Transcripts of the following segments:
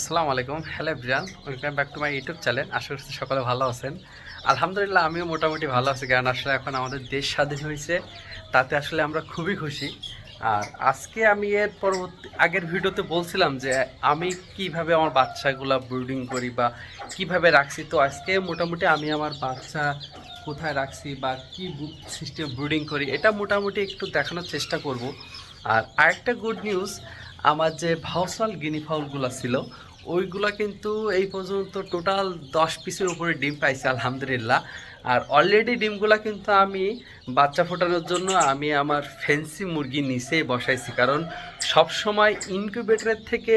আসসালামু আলাইকুম। Hello Brian welcome back to my YouTube channel আশা করছি সকলে ভালো আছেন। আলহামদুলিল্লাহ, আমিও মোটামুটি ভালো আছি, কারণ আসলে এখন আমাদের দেশ স্বাধীন হয়েছে। তাতে আসলে আমরা খুবই খুশি। আর আজকে আমি এর পরবর্তী আগের ভিডিওতে বলছিলাম যে আমি কীভাবে আমার বাচ্চাগুলা ব্রুডিং করি বা কীভাবে রাখছি। তো আজকে মোটামুটি আমি আমার বাচ্চা কোথায় রাখছি বা কি সিস্টেম ব্রুডিং করি, এটা মোটামুটি একটু দেখানোর চেষ্টা করব। আর আরেকটা গুড নিউজ আমার যে ভাউসাল গিনি ফাউলগুলো ছিল ওইগুলো কিন্তু এই পর্যন্ত টোটাল দশ পিসের উপরে ডিম পাইছে, আলহামদুলিল্লাহ। আর অলরেডি ডিমগুলো কিন্তু আমি বাচ্চা ফোটানোর জন্য আমি আমার ফেন্সি মুরগি নিচেই বসাইছি। কারণ সব সময় ইনকিউবেটরের থেকে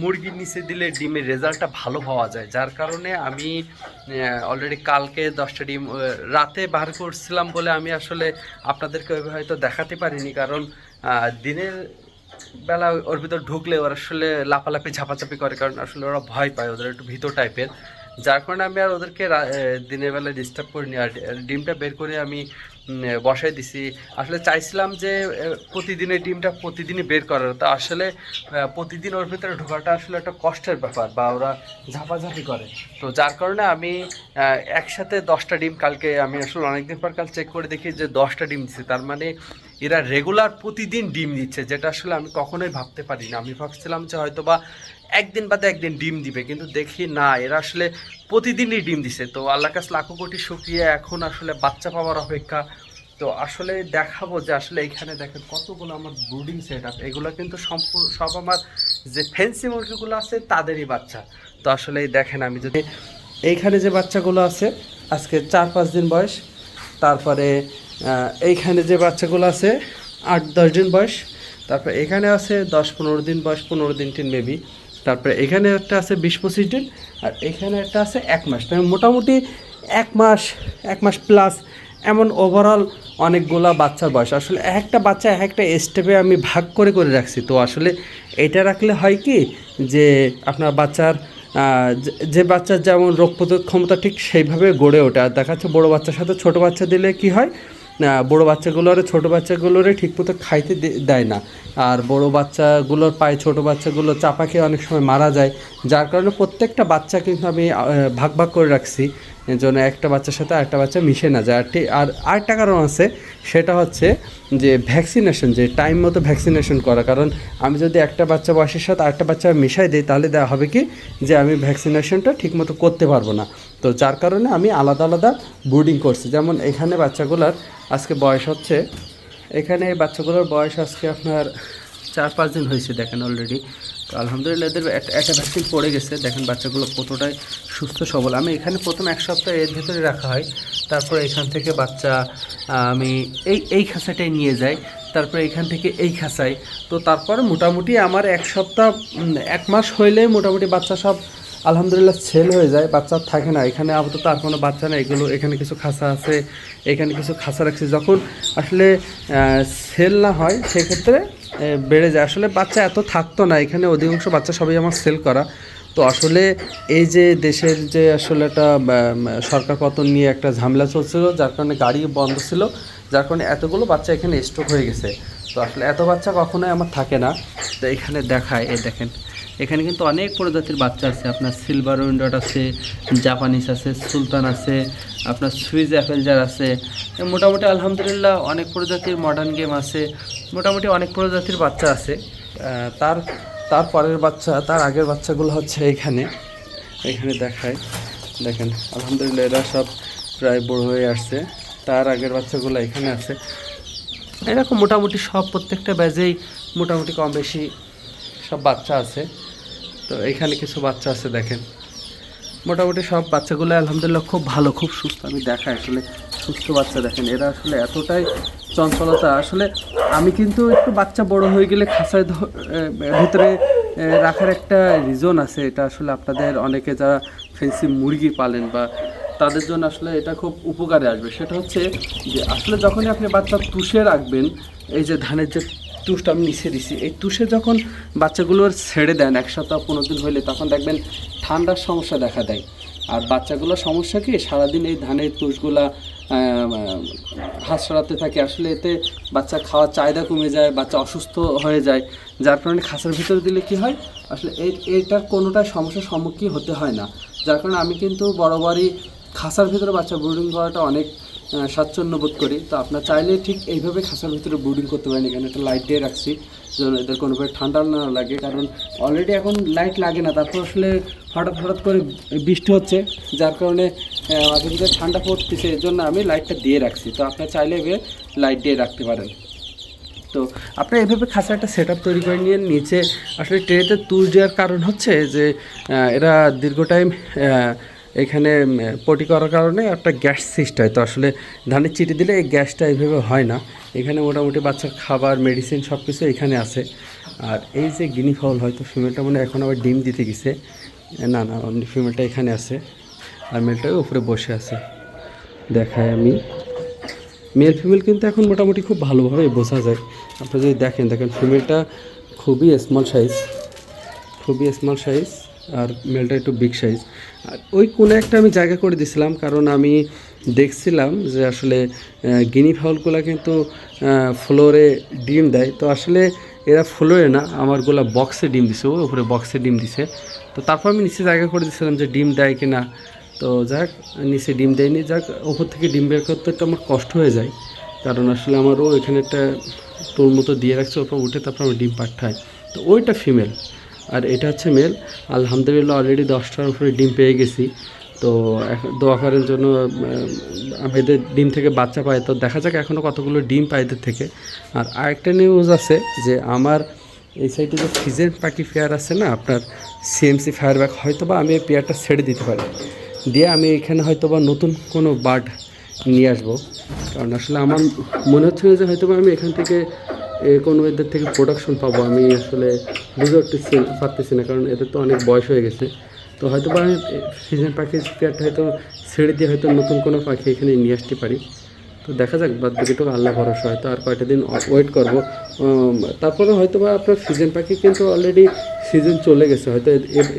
মুরগির নিচে দিলে ডিমের রেজাল্টটা ভালো পাওয়া যায়। যার কারণে আমি অলরেডি কালকে দশটা ডিম রাতে বার করছিলাম বলে আমি আসলে আপনাদেরকে হয়তো দেখাতে পারিনি। কারণ দিনের বেলা ওর ভিতর ঢুকলে ওরা আসলে লাফালাফি, ঝাপাঝাপি করে, কারণ আসলে ওরা ভয় পায় ওদের একটু ভিতর টাইপের যার কারণে আমি আর ওদেরকে দিনের বেলায় ডিস্টার্ব করিনি। আর ডিমটা বের করে আমি বসাই দিছি। আসলে চাইছিলাম যে প্রতিদিন এই ডিমটা প্রতিদিনই বের করার। তা আসলে প্রতিদিন ওর ভিতরে ঢোকাটা আসলে একটা কষ্টের ব্যাপার বা ওরা ঝাপাঝাপি করে। তো যার কারণে আমি একসাথে দশটা ডিম কালকে আমি আসলে অনেকদিন পর কাল চেক করে দেখি যে দশটা ডিম দিচ্ছে তার মানে এরা রেগুলার প্রতিদিন ডিম দিচ্ছে, যেটা আসলে আমি কখনোই ভাবতে পারি না। আমি ভাবছিলাম যে হয়তো বা একদিন বাদে একদিন ডিম দিবে, কিন্তু দেখি না, এরা আসলে প্রতিদিনই ডিম দিছে। তো আল্লাহ কাছে লাখো কোটি শুক্রিয়া, এখন আসলে বাচ্চা পাওয়ার অপেক্ষা। তো আসলে দেখাবো যে আসলে এখানে দেখেন কতগুলো আমার ব্রুডিং সেট আপ এগুলো কিন্তু সম্পূর্ণ, সব আমার যে ফেন্সি মুরগিগুলো আছে, তাদেরই বাচ্চা। তো আসলে দেখেন আমি যদি এইখানে যে বাচ্চাগুলো আছে, আজকে চার পাঁচ দিন বয়স, তারপরে এইখানে যে বাচ্চাগুলো আছে, আট দশ দিন বয়স, তারপরে এখানে আছে দশ পনেরো দিন বয়স, পনেরো দিন টিন মেবি তারপরে এখানে একটা আছে বিশ পঁচিশ দিন, আর এখানে একটা আছে এক মাস। তাই মোটামুটি এক মাস এক মাস প্লাস এমন ওভারঅল অনেকগুলা বাচ্চার বয়স। আসলে একটা বাচ্চা এক একটা স্টেপে আমি ভাগ করে করে রাখছি। তো আসলে এটা রাখলে হয় কি যে আপনার বাচ্চার যে- বাচ্চার যেমন রোগ প্রতিরোধ ক্ষমতা ঠিক সেইভাবে গড়ে ওঠে। আর দেখা যাচ্ছে বড়ো বাচ্চার সাথে ছোটো বাচ্চা দিলে কি হয়? বড়ো আর ছোটো বাচ্চাগুলোরে ঠিকমতো খাইতে দেয় না। আর বড় বাচ্চাগুলোর পায়ে ছোটো বাচ্চাগুলো চাপা খেয়ে অনেক সময় মারা যায়। যার কারণে প্রত্যেকটা বাচ্চা কিন্তু আমি ভাগ ভাগ করে রাখছি। জন্য একটা বাচ্চার সাথে আরেকটা বাচ্চা মিশে না যায়। আর আর আরেকটা কারণ আছে, সেটা হচ্ছে যে ভ্যাকসিনেশন যে টাইম মতো ভ্যাকসিনেশন করা। কারণ আমি যদি একটা বাচ্চা বয়সের সাথে আরেকটা বাচ্চা মিশাই দিই, তাহলে দেওয়া হবে কি? যে আমি ভ্যাকসিনেশনটা ঠিকমতো করতে পারব না। তো যার কারণে আমি আলাদা আলাদা ব্রুডিং করছি। যেমন এখানে বাচ্চাগুলোর আজকে বয়স হচ্ছে, এখানে বাচ্চাগুলোর বয়স আজকে আপনার চার পাঁচ দিন হয়েছে দেখেন অলরেডি তো আলহামদুলিল্লাহ, এদের একটা ভ্যাকসিন পড়ে গেছে। দেখেন বাচ্চাগুলো কতটাই সুস্থ, সবল। আমি এখানে প্রথম এক সপ্তাহ এর ভেতরে রাখা হয়। তারপরে এখান থেকে বাচ্চা, আমি এই এই খাঁচাটাই নিয়ে যাই। তারপরে এখান থেকে এই খাঁচাই তো তারপর মোটামুটি আমার এক সপ্তাহ এক মাস হইলে মোটামুটি বাচ্চা সব আলহামদুলিল্লাহ সেল হয়ে যায়, বাচ্চা থাকে না। এখানে আপাতত আর কোনো বাচ্চা নেই, এগুলো, এখানে কিছু খাসা আছে, এখানে কিছু খাঁচা রাখছি। যখন আসলে সেল না হয়, সেক্ষেত্রে বেড়ে যায়। আসলে বাচ্চা এত থাকতো না, এখানে অধিকাংশ বাচ্চা সবাই আমার সেল করা। তো আসলে এই যে দেশের যে আসলে একটা সরকার পতন নিয়ে একটা ঝামেলা চলছিল, যার কারণে গাড়ি বন্ধ ছিল, যার কারণে এতগুলো বাচ্চা এখানে স্টক হয়ে গেছে। তো আসলে এত বাচ্চা কখনোই আমার থাকে না। তো এখানে দেখায় এই দেখেন। এখানে কিন্তু অনেক প্রজাতির বাচ্চা আছে। আপনার সিলভার উইন্ডোট আছে জাপানিস আছে, সুলতান আছে, আপনার সুইজ অ্যাপেলজার আছে। মোটামুটি আলহামদুলিল্লাহ অনেক প্রজাতির মডার্ন গেম আছে। মোটামুটি অনেক প্রজাতির বাচ্চা আছে। তার তার পরের বাচ্চা, তার আগের বাচ্চাগুলো হচ্ছে এখানে। এখানে দেখায় দেখেন, আলহামদুলিল্লাহ এরা সব প্রায় বড় হয়ে আসছে। তার আগের বাচ্চাগুলো এখানে আছে। এরকম মোটামুটি সব প্রত্যেকটা ব্যাজেই মোটামুটি কম বেশি সব বাচ্চা আছে। তো এখানে কিছু বাচ্চা আছে দেখেন। মোটামুটি সব বাচ্চাগুলো আলহামদুলিল্লাহ খুব ভালো, খুব সুস্থ। আমি দেখাই আসলে, সুস্থ বাচ্চা দেখেন, এরা আসলে এতটাই চঞ্চলতা। আসলে আমি কিন্তু একটু বাচ্চা বড় হয়ে গেলে খাঁচায় ধ- ভিতরে রাখার একটা রিজন আছে। এটা আসলে আপনাদের অনেকে যারা ফেন্সি মুরগি পালেন বা তাদের জন্য আসলে এটা খুব উপকারে আসবে। সেটা হচ্ছে যে, আসলে যখনই আপনি বাচ্চা তুষে রাখবেন, এই যে ধানের যে তুষটা আমি নিচে দিছি। এই তুষে যখন বাচ্চাগুলোর ছেড়ে দেন এক সপ্তাহ, পনেরো দিন হইলে, তখন দেখবেন ঠান্ডার সমস্যা দেখা দেয়। আর বাচ্চাগুলোর সমস্যা কি? সারাদিন এই ধানের তুষগুলা হাত সরাতে থাকে। আসলে এতে বাচ্চা খাওয়ার চাহিদা কমে যায়, বাচ্চা অসুস্থ হয়ে যায়। যার কারণে খাঁচার ভিতরে দিলে কি হয়? আসলে এই এইটার কোনোটাই সমস্যার সম্মুখীন হতে হয় না। যার কারণে আমি কিন্তু বরাবরই খাসার ভিতরে বাচ্চা ব্রুডিং করাটা অনেক স্বাচ্ছন্দ্য বোধ করি। তো আপনার চাইলে ঠিক এইভাবে খাসার ভিতরে ব্রুডিং করতে পারেন। এখানে একটা লাইট দিয়ে রাখছি, যেন এদের কোনোভাবে ঠান্ডা না লাগে। কারণ অলরেডি এখন লাইট লাগে না। তারপর আসলে হঠাৎ হঠাৎ করে বৃষ্টি হচ্ছে, যার কারণে মাঝে ভিতরে ঠান্ডা পড়তেছে। এর জন্য আমি লাইটটা দিয়ে রাখছি। তো আপনার চাইলে এভাবে লাইট দিয়ে রাখতে পারেন। তো আপনি এভাবে খাসা একটা সেট তৈরি করে নিয়ে নিচে আসলে ট্রেতে তুল দেওয়ার কারণ হচ্ছে যে এরা দীর্ঘ টাইম এখানে পটি করার কারণে একটা গ্যাস সৃষ্টি হয়। তো আসলে ধানের চিটি দিলে এই গ্যাসটা এইভাবে হয় না। এখানে মোটামুটি বাচ্চার খাবার মেডিসিন সব কিছু এখানে আছে। আর এই যে গিনি ফাউল হয়তো ফিমেলটা মনে এখন আবার ডিম দিতে গেছে। না না ফিমেলটা এখানে আছে। আর মেলটা উপরে বসে আছে। দেখায় আমি। মেল ফিমেল কিন্তু এখন মোটামুটি খুব ভালোভাবে বোঝা যায়। আপনারা যদি দেখেন দেখেন ফিমেলটা খুবই স্মল সাইজ খুবই স্মল সাইজ আর মেলটা একটু বিগ সাইজ আর ওই কোনো একটা আমি জায়গা করে দিছিলাম, কারণ আমি দেখছিলাম যে আসলে গিনি ফাউলগুলো কিন্তু ফ্লোরে ডিম দেয়। তো আসলে এরা ফ্লোরে না আমার আমারগুলো বক্সে ডিম দিছে ও উপরে বক্সে ডিম দিছে। তো তারপর আমি নিচে জায়গা করে দিছিলাম যে ডিম দেয় কি না তো যাক, নিচে ডিম দেয়নি। যাক, ওপর থেকে ডিম বের করতে একটু আমার কষ্ট হয়ে যায়। কারণ আসলে আমারও এখানে একটা তোর মতো দিয়ে রাখছে ওপর উঠে তারপর আমার ডিম পাঠাই তো ওইটা ফিমেল আর এটা হচ্ছে মেল আলহামদুলিল্লাহ অলরেডি দশটার উপরে ডিম পেয়ে গেছি। তো দোয়া করার জন্য এদের ডিম থেকে বাচ্চা পাই। তো দেখা যাক এখনও কতগুলো ডিম পাই এদের থেকে। আর আরেকটা নিউজ আছে যে আমার এই সাইডে যে ফিজেন পাখি ফেয়ার আছে না, আপনার সিএমসি ফায়ারব্যাক হয়তো বা আমি এই পেয়ারটা ছেড়ে দিতে পারি। দিয়ে আমি এখানে হয়তো বা নতুন কোনো বার্ড নিয়ে আসব। কারণ আসলে আমার মনে হচ্ছে যে হয়তো বা আমি এখান থেকে কোনো এদের থেকে প্রোডাকশন পাবো আমি আসলে বুঝে উঠতেছি পারতেছি না, কারণ এদের তো অনেক বয়স হয়ে গেছে। তো হয়তো বা আমি সিজন পাখি পেয়ারটা হয়তো ছেড়ে দিয়ে হয়তো নতুন কোনো পাখি এখানে নিয়ে আসতে পারি। তো দেখা যাক, বাদ বাকিটুকু আল্লাহ ভরসা, হয়তো আর কয়টা দিন ওয়েট করব। তারপরে হয়তো বা আপনার সিজন পাখি কিন্তু অলরেডি সিজন চলে গেছে, হয়তো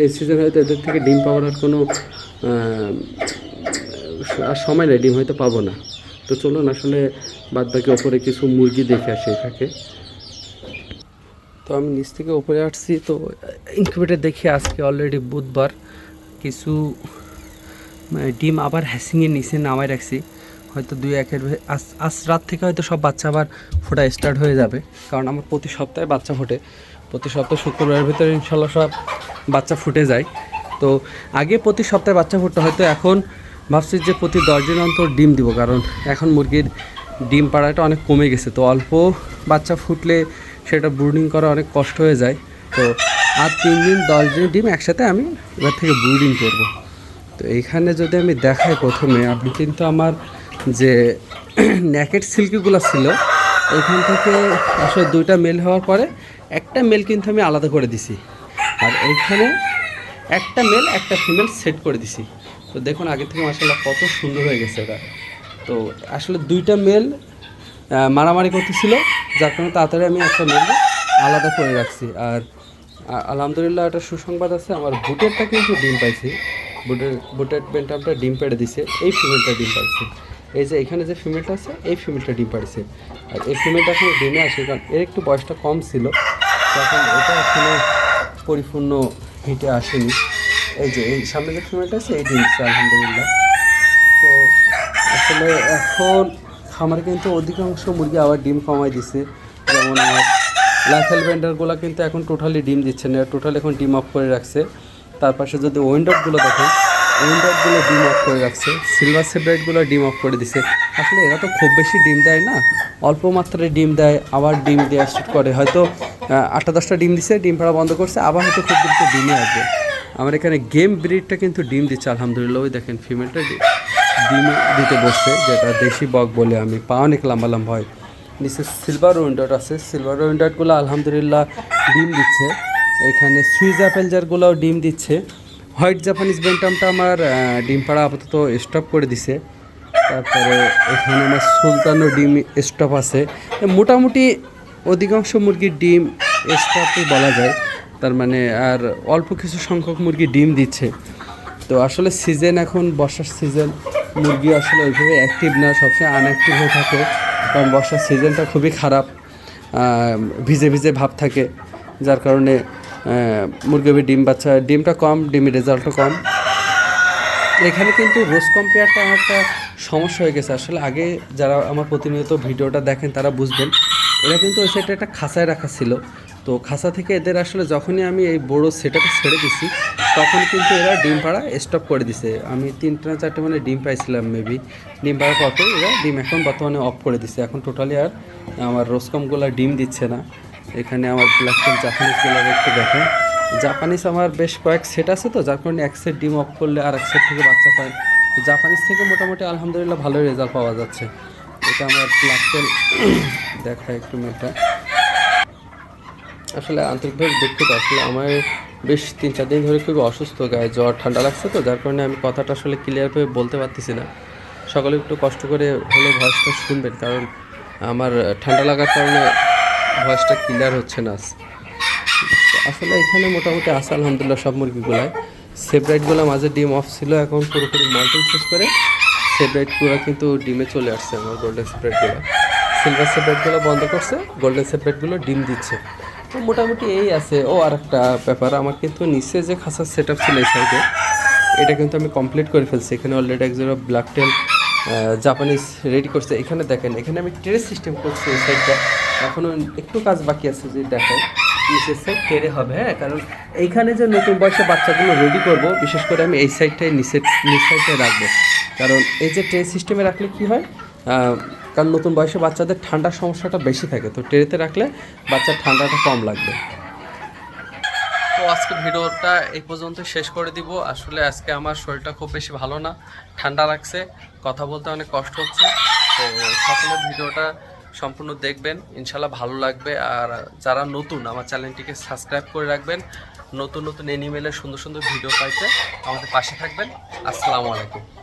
এই সিজন হয়তো এদের থেকে ডিম পাওয়ার আর কোনো আর সময় নেই, ডিম হয়তো পাবো না। তো চলুন আসলে বাদ বাকি ওপরে কিছু মুরগি দেখে আসি এটাকে। তো আমি নিচ থেকে ওপরে আসছি, তো ইনকিউবেটার দেখি আজকে অলরেডি বুধবার। কিছু মানে ডিম আবার হ্যাসিংয়ের নিচে নামায় রাখছি। হয়তো দুই একের আজ আজ রাত থেকে হয়তো সব বাচ্চা আবার ফোটা স্টার্ট হয়ে যাবে। কারণ আমার প্রতি সপ্তাহে বাচ্চা ফোটে। প্রতি সপ্তাহে শুক্রবারের ভিতরে ইনশাল্লাহ সব বাচ্চা ফুটে যায়। তো আগে প্রতি সপ্তাহে বাচ্চা ফুটতে, হয়তো এখন ভাবছি যে প্রতি দশ দিন অন্তর ডিম দিব, কারণ এখন মুরগির ডিম পাড়াটা অনেক কমে গেছে। তো অল্প বাচ্চা ফুটলে সেটা ব্রুডিং করা অনেক কষ্ট হয়ে যায়। তো আর তিন দিন, দশ দিন ডিম একসাথে আমি এবার থেকে ব্রুডিং করব। তো এইখানে যদি আমি দেখাই প্রথমে, আপনি কিন্তু আমার যে ন্যাকেট সিল্কিগুলো ছিল এখান থেকে আসলে দুইটা মেল হওয়ার পরে একটা মেল কিন্তু আমি আলাদা করে দিছি। আর এইখানে একটা মেল, একটা ফিমেল সেট করে দিছি। তো দেখুন, আগে থেকে মাসাল্লাহ কত সুন্দর হয়ে গেছে এটা তো আসলে দুইটা মেল মারামারি করতেছিল, যার কারণে তাড়াতাড়ি আমি একটা মেল আলাদা করে রাখছি। আর আলহামদুলিল্লাহ একটা সুসংবাদ আছে, আমার বুটেরটা কিন্তু ডিম পাইছি। বুটের বুটের পেন্টামটা ডিম পেড়ে দিছে, এই ফিমেলটা ডিম পাইছে। এই যে এখানে যে ফিমেলটা আছে, এই ফিমেলটা ডিম পাইছে। আর এই ফিমেলটা এখন ডিমে আসে কারণ এর একটু বয়সটা কম ছিল। তখন এটা এখনও পরিপূর্ণ হিটে আসেনি। এই যে, এই সামনে যে ফিমেলটা আছে, এই ডিম দিচ্ছে আলহামদুলিল্লাহ। তো আসলে এখন খামারে কিন্তু অধিকাংশ মুরগি আবার ডিম কমাই দিছে। যেমন আমার লাইফেল ভেন্ডারগুলো কিন্তু এখন টোটালি ডিম দিচ্ছে না টোটাল এখন ডিম অফ করে রাখছে। তার পাশে যদি উইন্ডপগুলো দেখেন উইন্ডপগুলো ডিম অফ করে রাখছে সিলভার সেপারেটগুলো ডিম অফ করে দিছে। আসলে এরা তো খুব বেশি ডিম দেয় না, অল্প মাত্রায় ডিম দেয়, আবার ডিম দেওয়া শুট করে। হয়তো আটটা দশটা ডিম দিছে, ডিম পাড়া বন্ধ করছে, আবার হয়তো খুব দ্রুত ডিমে আসবে। আমার এখানে গেম ব্রিডটা কিন্তু ডিম দিচ্ছে, আলহামদুলিল্লাহ। ওই দেখেন ফিমেলটা ডিম। দিতে বসছে, যেটা দেশি বক বলে আমি। পা অনেক লম্বা লম্বা হয়। নিচে সিলভার উইন্ডার আছে। সিলভার উইন্ডারগুলো আলহামদুলিল্লাহ ডিম দিচ্ছে। এখানে সুইজ অ্যাপেল জারগুলোও ডিম দিচ্ছে। হোয়াইট জাপানিজ বেন্টামটা আমার ডিম পাড়া আপাতত স্টপ করে দিছে। তারপরে এখানে আমার সুলতানও ডিম স্টপ আছে। মোটামুটি অধিকাংশ মুরগির ডিম স্টপই বলা যায়। তার মানে আর অল্প কিছু সংখ্যক মুরগি ডিম দিচ্ছে। তো আসলে সিজন এখন, বর্ষার সিজন মুরগি আসলে ওইভাবে অ্যাক্টিভ না, সবসময় আনঅ্যাক্টিভ হয়ে থাকে, কারণ বর্ষার সিজনটা খুবই খারাপ ভিজে ভিজে ভাব থাকে, যার কারণে মুরগি ডিম বাচ্চা, ডিমটা কম, ডিমের রেজাল্টও কম। এখানে কিন্তু রোজ কম্পেয়ারটা একটা সমস্যা হয়ে গেছে। আসলে আগে যারা আমার প্রতিনিয়ত ভিডিওটা দেখেন, তারা বুঝবেন, এরা কিন্তু ওই সাইডে একটা খাঁচায় রাখা ছিল। তো খাসা থেকে এদের আসলে যখনই আমি এই বড় সেটাকে ছেড়ে দিছি, তখন কিন্তু এরা ডিম পাড়া স্টপ করে দিছে। আমি তিনটা না চারটে মানে ডিম পাইছিলাম মেবি ডিম পাড়ার পথে এরা ডিম এখন বর্তমানে অফ করে দিছে। এখন টোটালি আর আমার রোসকমগুলো ডিম দিচ্ছে না। এখানে আমার ব্ল্যাক জাপানিজগুলো একটু দেখেন। জাপানিজ আমার বেশ কয়েক সেট আছে তো, যার কারণে এক সেট ডিম অফ করলে আর এক সেট থেকে বাচ্চা পায়। জাপানিজ থেকে মোটামুটি আলহামদুলিল্লাহ ভালোই রেজাল্ট পাওয়া যাচ্ছে। এটা আমার প্লাস্টেল দেখা একটু মেয়েটা আসলে আন্তরিকভাবে দুঃখিত। আসলে আমার বেশ তিন, চার দিন ধরে খুব অসুস্থ, গায়ে জ্বর, ঠান্ডা লাগছে তো, যার কারণে আমি কথাটা আসলে ক্লিয়ারভাবে বলতে পারতেছি না। সকালে একটু কষ্ট করে হলে ভয়েসটা শুনবেন, কারণ আমার ঠান্ডা লাগার কারণে ভয়েসটা ক্লিয়ার হচ্ছে না। আসলে এখানে মোটামুটি আছে, আলহামদুলিল্লাহ, সব মুরগিগুলাই। সেপারেটগুলো মাঝে ডিম অফ ছিল, এখন পুরোপুরি মল্টিং শেষ করে সেপারেটগুলো কিন্তু ডিমে চলে আসছে, আমার গোল্ডেন সেপারেটগুলো সিলভার সেপারেটগুলো বন্ধ করছে গোল্ডেন সেপারেটগুলো ডিম দিচ্ছে। তো মোটামুটি এই আছে। ও আর একটা ব্যাপার, আমার কিন্তু নিচে যে খাসার সেট আপ ছিল এই সাইডে এটা কিন্তু আমি কমপ্লিট করে ফেলছি। এখানে অলরেডি এক জোড়া ব্ল্যাক টেল জাপানিজ রেডি করছে। এখানে দেখেন, এখানে আমি ট্রেস সিস্টেম করছি এই সাইডটা এখনও একটু কাজ বাকি আছে, যদি দেখায় নিচের সাইড টেরে হবে হ্যাঁ? কারণ এইখানে যে নতুন বয়সে বাচ্চাগুলো রেডি করব, বিশেষ করে আমি এই সাইডটাই নিচের, নিচ সাইডটাই রাখব। কারণ এই যে ট্রে সিস্টেমে রাখলে কি হয় কারণ নতুন বয়সে বাচ্চাদের ঠান্ডার সমস্যাটা বেশি থাকে, তো ট্রেতে রাখলে বাচ্চার ঠান্ডাটা কম লাগবে। তো আজকে ভিডিওটা এই পর্যন্ত শেষ করে দিব। আসলে আজকে আমার শরীরটা খুব বেশি ভালো না, ঠান্ডা লাগছে, কথা বলতে অনেক কষ্ট হচ্ছে। তো সকলে ভিডিওটা সম্পূর্ণ দেখবেন ইনশাল্লাহ ভালো লাগবে। আর যারা নতুন, আমার চ্যানেলটিকে সাবস্ক্রাইব করে রাখবেন। নতুন নতুন এনিমেলের সুন্দর সুন্দর ভিডিও পাইতে আমাদের পাশে থাকবেন। আসসালামু আলাইকুম।